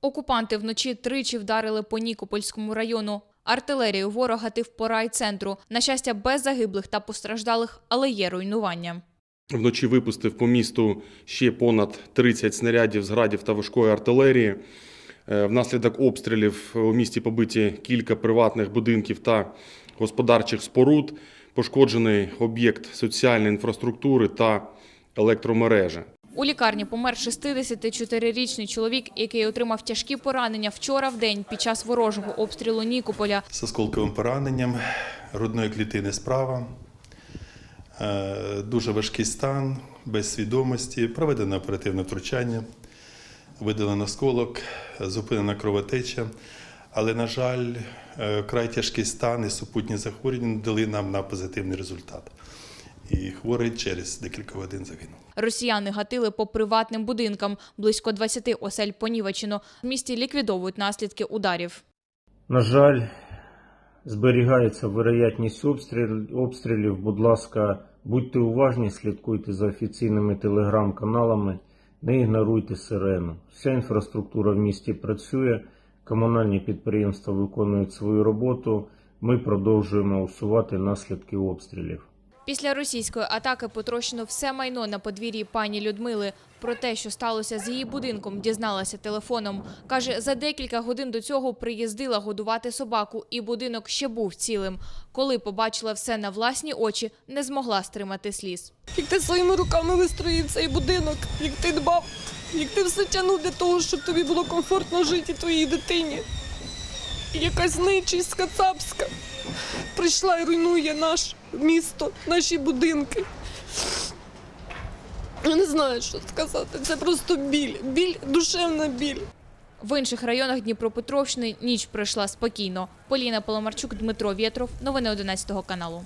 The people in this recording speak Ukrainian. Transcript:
Окупанти вночі тричі вдарили по Нікопольському району. Артилерію ворог гатив по райцентру. На щастя, без загиблих та постраждалих, але є руйнування. Вночі випустив по місту ще понад 30 снарядів з градів та важкої артилерії. Е, Внаслідок обстрілів у місті побиті кілька приватних будинків та господарчих споруд, пошкоджений об'єкт соціальної інфраструктури та електромережі. У лікарні помер 64-річний чоловік, який отримав тяжкі поранення вчора в день під час ворожого обстрілу Нікополя. з осколковим пораненням грудної клітини справа. Е, Дуже важкий стан, без свідомості, проведено оперативне втручання, видалено осколок, зупинена кровотеча. Але, на жаль, е, вкрай тяжкий стан і супутні захворювання дали нам на позитивний результат. І хворий через декілька годин загинув. Росіяни гатили по приватним будинкам. Близько 20 осель понівечено. В місті ліквідовують наслідки ударів. На жаль, зберігається вероятність обстріл- обстрілів. Будь ласка, будьте уважні, слідкуйте за офіційними телеграм-каналами, не ігноруйте сирену. Вся інфраструктура в місті працює, комунальні підприємства виконують свою роботу. Ми продовжуємо усувати наслідки обстрілів. Після російської атаки потрощено все майно на подвір'ї пані Людмили. Про те, що сталося з її будинком, дізналася телефоном. Каже, за декілька годин до цього приїздила годувати собаку, і будинок ще був цілим. Коли побачила все на власні очі, не змогла стримати сліз. як ти своїми руками вистроїв цей будинок, як ти дбав, як ти все тягнув для того, щоб тобі було комфортно жити твоїй дитині. Якась нечість кацапська прийшла і руйнує наше місто, наші будинки. Я не знаю, що сказати. Це просто біль, біль, душевна біль. В інших районах Дніпропетровщини ніч пройшла спокійно. Поліна Поломарчук, Дмитро Вєтров. Новини 11 каналу.